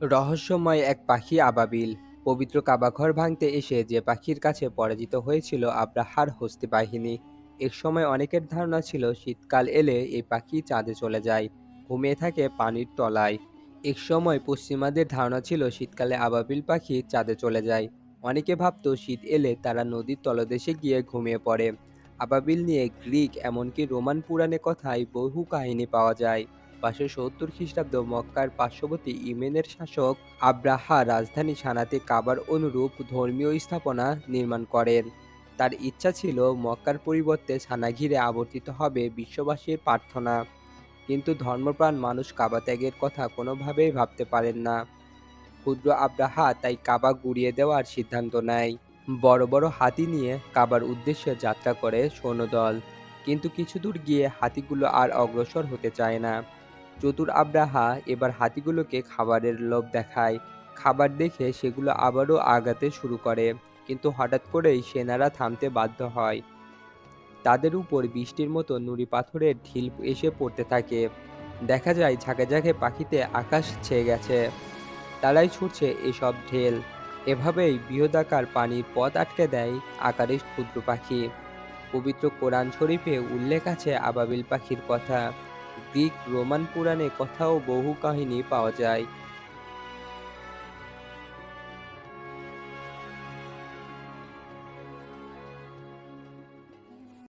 রহস্যময় এক পাখি আবাবিল। পবিত্র কাবাঘর ভাঙতে এসে যে পাখির কাছে পরাজিত হয়েছিল আব্রাহার হস্তি বাহিনী। এক সময় অনেকের ধারণা ছিল শীতকাল এলে এই পাখি চাঁদে চলে যায়, ঘুমিয়ে থাকে পানির তলায়। এক সময় পশ্চিমাদের ধারণা ছিল শীতকালে আবাবিল পাখি চাঁদে চলে যায়। অনেকে ভাবতো শীত এলে তারা নদীর তলদেশে গিয়ে ঘুমিয়ে পড়ে। আবাবিল নিয়ে গ্রিক এমনকি রোমান পুরাণে কথায় বহু কাহিনী পাওয়া যায়। পাঁচশো সত্তর খ্রিস্টাব্দ মক্কার পার্শ্ববর্তী ইমেনের শাসক আব্রাহা রাজধানী সানাতে কাবার অনুরূপ ধর্মীয় স্থাপনা নির্মাণ করেন। তার ইচ্ছা ছিল মক্কার পরিবর্তে সানা ঘিরে আবর্তিত হবে বিশ্ববাসীর প্রার্থনা। কিন্তু ধর্মপ্রাণ মানুষ কাবা ত্যাগের কথা কোনোভাবেই ভাবতে পারেন না। ক্ষুদ্র আব্রাহা তাই কাবা গুড়িয়ে দেওয়ার সিদ্ধান্ত নেয়। বড় বড় হাতি নিয়ে কাবার উদ্দেশ্যে যাত্রা করে সৈন্যদল। কিন্তু কিছু দূর গিয়ে হাতিগুলো আর অগ্রসর হতে চায় না। চতুর আব্রাহা এবার হাতিগুলোকে খাবারের লোভ দেখায়। খাবার দেখে সেগুলো আবারও আগাতে শুরু করে, কিন্তু হঠাৎ করেই সেনারা থামতে বাধ্য হয়। তাদের উপর বৃষ্টির মতো নুড়ি পাথরের ঢিল এসে পড়তে থাকে। দেখা যায় ঝাঁকে ঝাঁকে পাখিতে আকাশ ছেয়ে গেছে। তারাই ছুটছে এসব ঢেল। এভাবেই বৃহদাকার পানির পথ আটকে দেয় আকারের ক্ষুদ্র পাখি। পবিত্র কোরআন শরীফে উল্লেখ আছে আবাবিল পাখির কথা। গ্রিক রোমান পুরাণে কথাও বহু কাহিনী পাওয়া যায়।